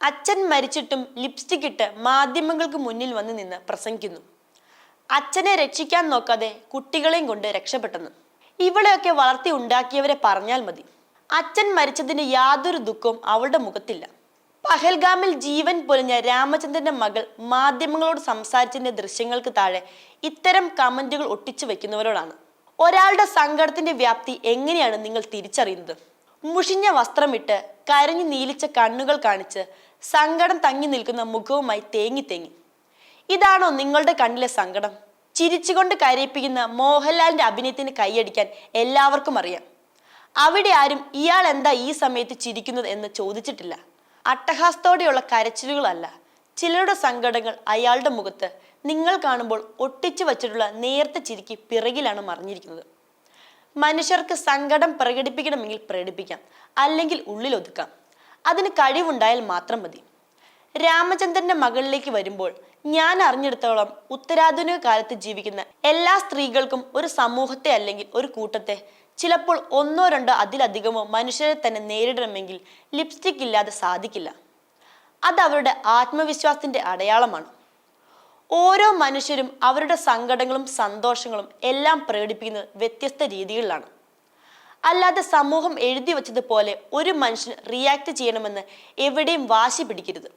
അച്ഛൻ മരിച്ചിട്ടും ലിപ്സ്റ്റിക് ഇട്ട് മാധ്യമങ്ങൾക്ക് മുന്നിൽ വന്ന് നിന്ന് പ്രസംഗിക്കുന്നു. അച്ഛനെ രക്ഷിക്കാൻ നോക്കാതെ കുട്ടികളെയും കൊണ്ട് രക്ഷപ്പെട്ടെന്ന്. ഇവളെയൊക്കെ വളർത്തി ഉണ്ടാക്കിയവരെ പറഞ്ഞാൽ മതി. അച്ഛൻ മരിച്ചതിന് യാതൊരു ദുഃഖവും അവളുടെ മുഖത്തില്ല. പഹൽഗാമിൽ ജീവൻ പൊലിഞ്ഞ രാമചന്ദ്രന്റെ മകൾ മാധ്യമങ്ങളോട് സംസാരിച്ചതിന്റെ ദൃശ്യങ്ങൾക്ക് താഴെ ഇത്തരം കമന്റുകൾ ഒട്ടിച്ചു വെക്കുന്നവരോടാണ്. ഒരാളുടെ സങ്കടത്തിന്റെ വ്യാപ്തി എങ്ങനെയാണ് നിങ്ങൾ തിരിച്ചറിയുന്നത്? മുഷിഞ്ഞ വസ്ത്രമിട്ട് കരഞ്ഞു നീലിച്ച കണ്ണുകൾ കാണിച്ച് സങ്കടം തങ്ങി നിൽക്കുന്ന മുഖവുമായി തേങ്ങി തേങ്ങി. ഇതാണോ നിങ്ങളുടെ കണ്ണിലെ സങ്കടം? ചിരിച്ചുകൊണ്ട് കരയിപ്പിക്കുന്ന മോഹൻലാലിന്റെ അഭിനയത്തിന് കൈയടിക്കാൻ എല്ലാവർക്കും അറിയാം. അവിടെ ആരും ഇയാൾ എന്താ ഈ സമയത്ത് ചിരിക്കുന്നത് എന്ന് ചോദിച്ചിട്ടില്ല. അട്ടഹാസത്തോടെയുള്ള കരച്ചിലുകളല്ല. ചിലരുടെ സങ്കടങ്ങൾ അയാളുടെ മുഖത്ത് നിങ്ങൾ കാണുമ്പോൾ ഒട്ടിച്ചു വച്ചിട്ടുള്ള നേർത്ത ചിരിക്ക് പിറകിലാണ് മറിഞ്ഞിരിക്കുന്നത്. മനുഷ്യർക്ക് സങ്കടം പ്രകടിപ്പിക്കണമെങ്കിൽ പ്രകടിപ്പിക്കാം. അല്ലെങ്കിൽ ഉള്ളിൽ ഒതുക്കാം. അതിന് കഴിവുണ്ടായാൽ മാത്രം മതി. രാമചന്ദ്രന്റെ മകളിലേക്ക് വരുമ്പോൾ ഞാൻ അറിഞ്ഞെടുത്തോളം ഉത്തരാധുനിക കാലത്ത് ജീവിക്കുന്ന എല്ലാ സ്ത്രീകൾക്കും ഒരു സമൂഹത്തെ അല്ലെങ്കിൽ ഒരു കൂട്ടത്തെ ചിലപ്പോൾ ഒന്നോ രണ്ടോ അതിലധികമോ മനുഷ്യരെ തന്നെ നേരിടണമെങ്കിൽ ലിപ്സ്റ്റിക് ഇല്ലാതെ സാധിക്കില്ല. അത് അവരുടെ ആത്മവിശ്വാസത്തിന്റെ അടയാളമാണ്. ഓരോ മനുഷ്യരും അവരുടെ സങ്കടങ്ങളും സന്തോഷങ്ങളും എല്ലാം പ്രകടിപ്പിക്കുന്നത് വ്യത്യസ്ത രീതികളിലാണ്. അല്ലാതെ സമൂഹം എഴുതി വച്ചതുപോലെ ഒരു മനുഷ്യൻ റിയാക്ട് ചെയ്യണമെന്ന് എവിടെയും വാശി പിടിക്കരുത്.